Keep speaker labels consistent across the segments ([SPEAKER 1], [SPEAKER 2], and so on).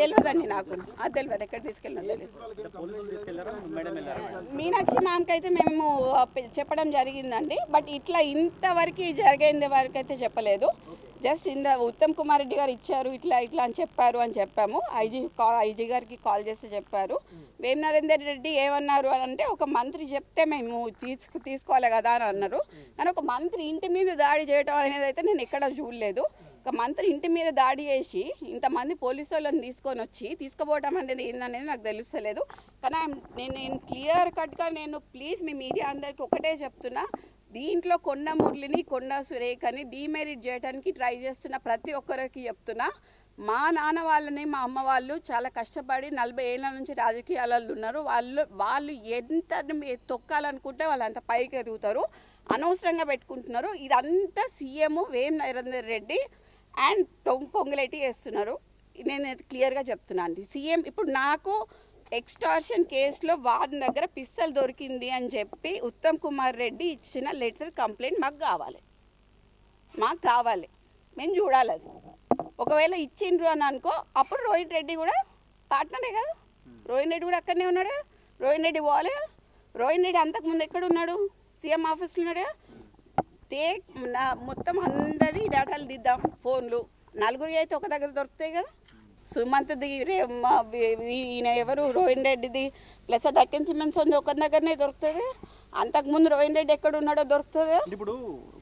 [SPEAKER 1] తెలియదండి నాకు. అది తెలియదు ఎక్కడ తీసుకెళ్ళినా తెలియదు మీనాక్షి మ్యామ్కి అయితే మేము చెప్పడం జరిగిందండి. బట్ ఇట్లా ఇంతవరకు జరిగింది వరకు అయితే చెప్పలేదు. జస్ట్ ఇంద ఉత్తమ్ కుమార్ రెడ్డి గారు ఇచ్చారు ఇట్లా ఇట్లా అని చెప్పారు అని చెప్పాము. ఐజీ కాల్ ఐజీ గారికి కాల్ చేసి చెప్పారు. వేం నరేందర్ రెడ్డి ఏమన్నారు అని అంటే ఒక మంత్రి చెప్తే మేము తీసుకు తీసుకోవాలి కదా అని అన్నారు. కానీ ఒక మంత్రి ఇంటి మీద దాడి చేయడం అనేది అయితే నేను ఎక్కడ చూడలేదు. ఒక మంత్రి ఇంటి మీద దాడి చేసి ఇంతమంది పోలీసు వాళ్ళని తీసుకొని వచ్చి తీసుకుపోవడం అనేది ఏందనేది నాకు తెలుస్తలేదు. కానీ నేను నేను క్లియర్ కట్గా నేను ప్లీజ్ మీ మీడియా అందరికీ ఒకటే చెప్తున్నా. దీంట్లో కొండ మురళిని కొండ సురేఖని డీమెరిట్ చేయడానికి ట్రై చేస్తున్న ప్రతి ఒక్కరికి చెప్తున్నా. మా నాన్న వాళ్ళని మా అమ్మ వాళ్ళు చాలా కష్టపడి నలభై ఏళ్ళ నుంచి రాజకీయాలలో ఉన్నారు. వాళ్ళు వాళ్ళు ఎంత తొక్కాలనుకుంటే వాళ్ళు అంత పైకి ఎదుగుతారు అనవసరంగా పెట్టుకుంటున్నారు. ఇదంతా సీఎం వేం నరేందర్ రెడ్డి అండ్ టొం- పొంగులేటి వేస్తున్నారు నేను క్లియర్గా చెప్తున్నాను అండి. సీఎం ఇప్పుడు నాకు ఎక్స్టార్షన్ కేసులో వార్డు దగ్గర పిస్తల్ దొరికింది అని చెప్పి ఉత్తమ్ కుమార్ రెడ్డి ఇచ్చిన లెటర్ కంప్లైంట్ మాకు కావాలి. మాకు కావాలి. మేము చూడాలి అది. ఒకవేళ ఇచ్చిండ్రు అని అనుకో అప్పుడు రోహిత్ రెడ్డి కూడా పార్ట్నరే కదా. రోహిత్ రెడ్డి కూడా అక్కడనే ఉన్నాడు. రోహిత్ రెడ్డి పోవాలి రోహిత్ రెడ్డి అంతకుముందు ఎక్కడ ఉన్నాడు? సీఎం ఆఫీస్లో ఉన్నాడు టేక్ నా మొత్తం అందరి డేటాలు దిద్దాం ఫోన్లు. నలుగురి అయితే ఒక దగ్గర దొరుకుతాయి కదా. సుమంత్ది ఈయన ఎవరు? రోహిన్ రెడ్డిది ప్లస్ డక్కన్ సిమెంట్స్ ఉంది ఒక దగ్గరనే దొరుకుతుంది. అంతకుముందు రోహిన్ రెడ్డి ఎక్కడ ఉన్నాడో దొరుకుతుంది.
[SPEAKER 2] ఇప్పుడు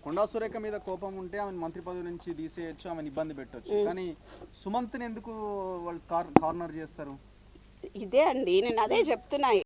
[SPEAKER 2] కొండా సురేఖ మీద కోపం ఉంటే ఆమె మంత్రి పదవి నుంచి తీసేయచ్చు ఆమెను ఇబ్బంది పెట్టొచ్చు. కానీ సుమంత్ని ఎందుకు వాళ్ళు కార్ కార్నర్ చేస్తారు?
[SPEAKER 1] ఇదే అండి నేను అదే చెప్తున్నా.